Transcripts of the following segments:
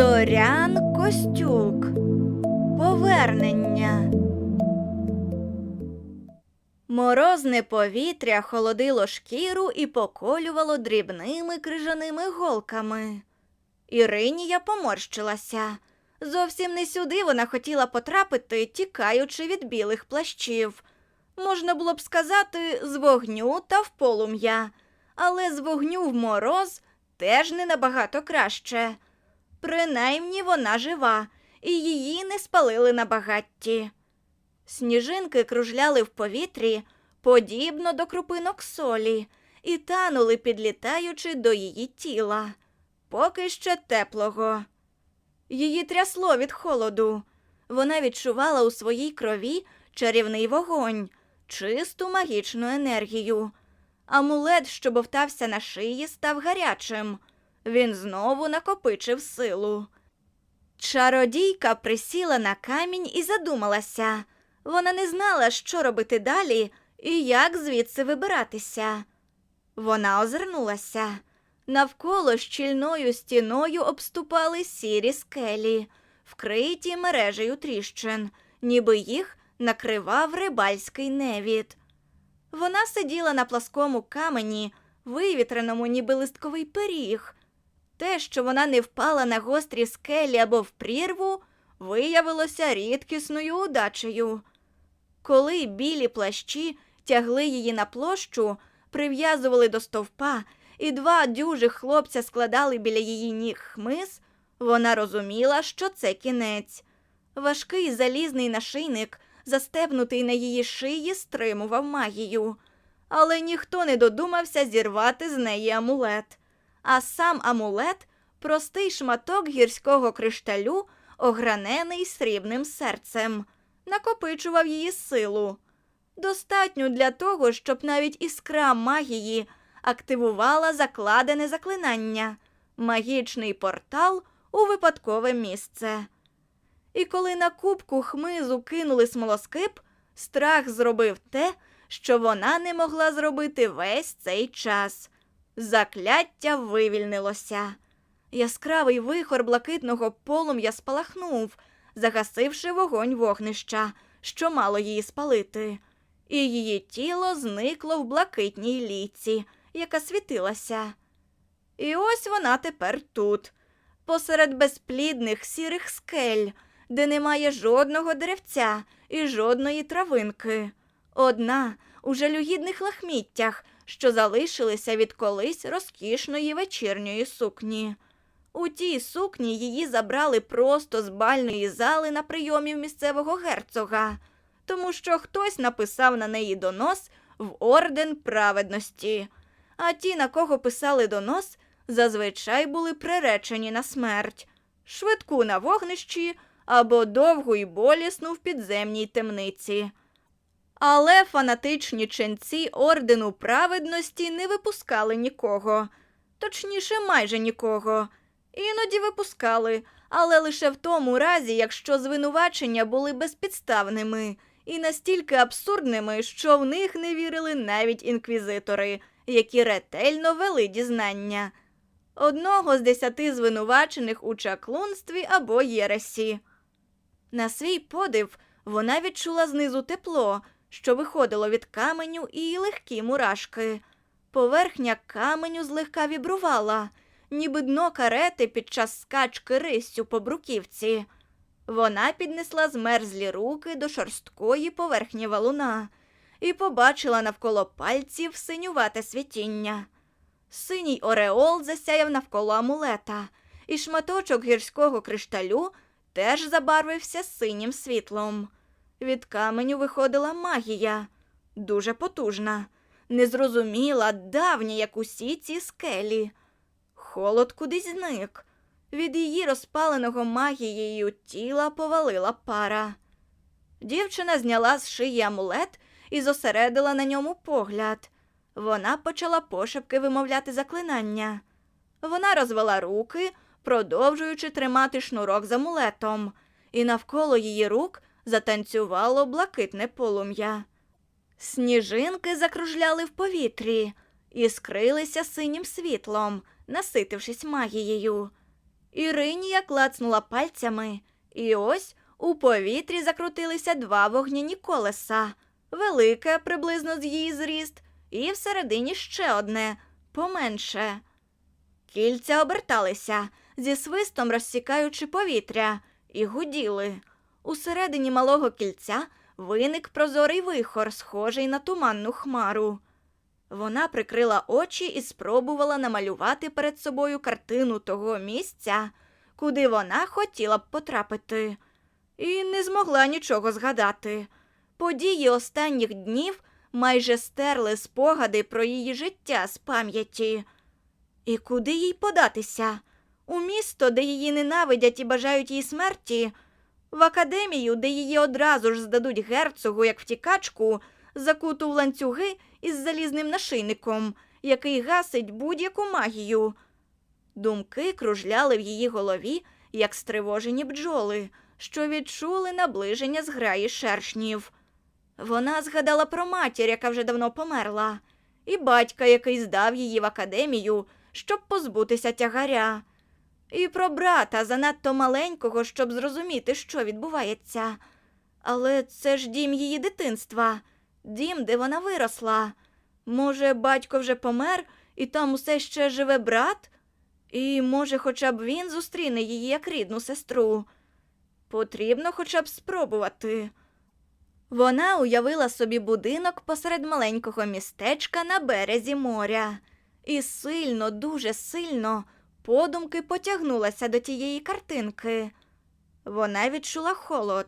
Зорян Костюк. Повернення. Морозне повітря холодило шкіру і поколювало дрібними крижаними голками. Іринія поморщилася. Зовсім не сюди вона хотіла потрапити, тікаючи від білих плащів. Можна було б сказати, з вогню та в полум'я, але з вогню в мороз теж не набагато краще. Принаймні вона жива, і її не спалили на багатті. Сніжинки кружляли в повітрі, подібно до крупинок солі, і танули, підлітаючи до її тіла, поки ще теплого. Її трясло від холоду. Вона відчувала у своїй крові чарівний вогонь, чисту магічну енергію. Амулет, що бовтався на шиї, став гарячим. Він знову накопичив силу. Чародійка присіла на камінь і задумалася. Вона не знала, що робити далі і як звідси вибиратися. Вона озирнулася. Навколо щільною стіною обступали сірі скелі, вкриті мережею тріщин, ніби їх накривав рибальський невід. Вона сиділа на пласкому камені, вивітреному, ніби листковий пиріг. Те, що вона не впала на гострі скелі або в прірву, виявилося рідкісною удачею. Коли білі плащі тягли її на площу, прив'язували до стовпа, і два дюжих хлопця складали біля її ніг хмиз, вона розуміла, що це кінець. Важкий залізний нашийник, застебнутий на її шиї, стримував магію. Але ніхто не додумався зірвати з неї амулет. А сам амулет простий шматок гірського кришталю, огранений срібним серцем, накопичував її силу. Достатньо для того, щоб навіть іскра магії активувала закладене заклинання, магічний портал у випадкове місце. І коли на кубку хмизу кинули смолоскип, страх зробив те, що вона не могла зробити весь цей час. Закляття вивільнилося. Яскравий вихор блакитного полум'я спалахнув, загасивши вогонь вогнища, що мало її спалити, і її тіло зникло в блакитній ліці, яка світилася. І ось вона тепер тут, посеред безплідних сірих скель, де немає жодного деревця і жодної травинки. Одна у жалюгідних лахміттях, що залишилися від колись розкішної вечірньої сукні. У тій сукні її забрали просто з бальної зали на прийомі місцевого герцога, тому що хтось написав на неї донос в орден праведності. А ті, на кого писали донос, зазвичай були приречені на смерть, швидку на вогнищі або довгу й болісну в підземній темниці. Але фанатичні ченці ордену праведності не випускали нікого, точніше, майже нікого. Іноді випускали, але лише в тому разі, якщо звинувачення були безпідставними і настільки абсурдними, що в них не вірили навіть інквізитори, які ретельно вели дізнання. Одного з десяти звинувачених у чаклунстві або єресі. На свій подив вона відчула знизу тепло, що виходило від каменю і легкі мурашки. Поверхня каменю злегка вібрувала, ніби дно карети під час скачки риссю по бруківці. Вона піднесла змерзлі руки до шорсткої поверхні валуна і побачила навколо пальців синювате світіння. Синій ореол засяяв навколо амулета, і шматочок гірського кришталю теж забарвився синім світлом. Від каменю виходила магія, дуже потужна, незрозуміла, давня, як усі ці скелі. Холод кудись зник. Від її розпаленого магією тіла повалила пара. Дівчина зняла з шиї амулет і зосередила на ньому погляд. Вона почала пошепки вимовляти заклинання. Вона розвела руки, продовжуючи тримати шнурок з амулетом, і навколо її рук затанцювало блакитне полум'я. Сніжинки закружляли в повітрі і скрилися синім світлом, наситившись магією. Іринія клацнула пальцями, і ось у повітрі закрутилися два вогняні колеса, велике приблизно з її зріст, і всередині ще одне, поменше. Кільця оберталися, зі свистом розсікаючи повітря, і гуділи. Усередині малого кільця виник прозорий вихор, схожий на туманну хмару. Вона прикрила очі і спробувала намалювати перед собою картину того місця, куди вона хотіла б потрапити, і не змогла нічого згадати. Події останніх днів майже стерли спогади про її життя з пам'яті. І куди їй податися? У місто, де її ненавидять і бажають їй смерті, в академію, де її одразу ж здадуть герцогу як втікачку, закуту в ланцюги із залізним нашийником, який гасить будь-яку магію. Думки кружляли в її голові, як стривожені бджоли, що відчули наближення зграї шершнів. Вона згадала про матір, яка вже давно померла, і батька, який здав її в академію, щоб позбутися тягаря, і про брата, занадто маленького, щоб зрозуміти, що відбувається. Але це ж дім її дитинства, дім, де вона виросла. Може, батько вже помер, і там усе ще живе брат? І, може, хоча б він зустріне її як рідну сестру. Потрібно хоча б спробувати. Вона уявила собі будинок посеред маленького містечка на березі моря і сильно, дуже сильно подумки потягнулася до тієї картинки. Вона відчула холод,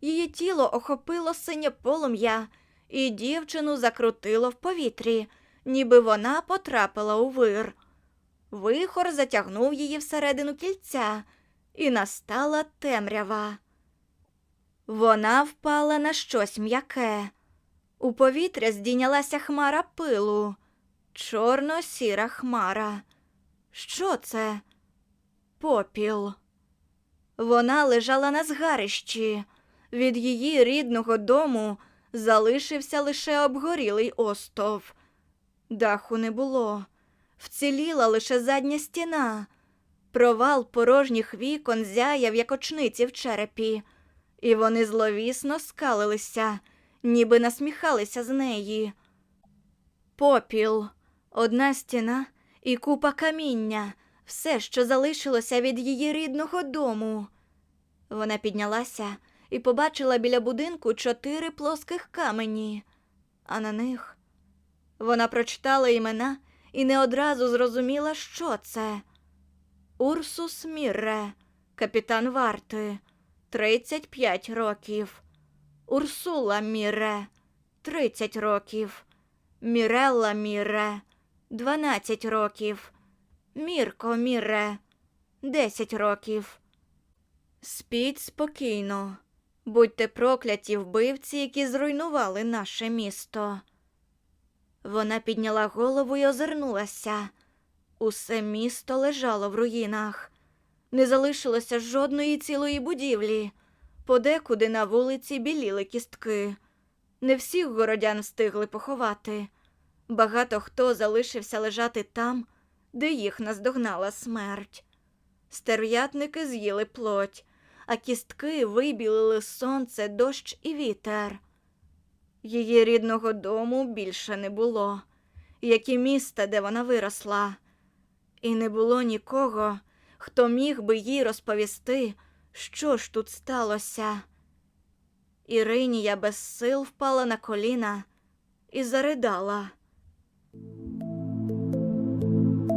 її тіло охопило синє полум'я, і дівчину закрутило в повітрі, ніби вона потрапила у вир. Вихор затягнув її всередину кільця, і настала темрява. Вона впала на щось м'яке. У повітря здійнялася хмара пилу, чорно-сіра хмара. Що це? Попіл. Вона лежала на згарищі. Від її рідного дому залишився лише обгорілий остов. Даху не було, вціліла лише задня стіна. Провал порожніх вікон зяяв, як очниці в черепі, і вони зловісно скалилися, ніби насміхалися з неї. Попіл, одна стіна і купа каміння, все, що залишилося від її рідного дому. Вона піднялася і побачила біля будинку чотири плоских камені, а на них вона прочитала імена і не одразу зрозуміла, що це. Урсус Мірре, капітан варти, 35 років. Урсула Мірре, 30 років. Мірелла Мірре, 12 років. Мірко Мірре, 10 років. Спіть спокійно. Будьте прокляті вбивці, які зруйнували наше місто. Вона підняла голову і озирнулася. Усе місто лежало в руїнах. Не залишилося жодної цілої будівлі. Подекуди на вулиці біліли кістки. Не всіх городян встигли поховати. Багато хто залишився лежати там, де їх наздогнала смерть. Стерв'ятники з'їли плоть, а кістки вибілили сонце, дощ і вітер. Її рідного дому більше не було, як і міста, де вона виросла, і не було нікого, хто міг би їй розповісти, що ж тут сталося. Іринія без сил впала на коліна і заридала.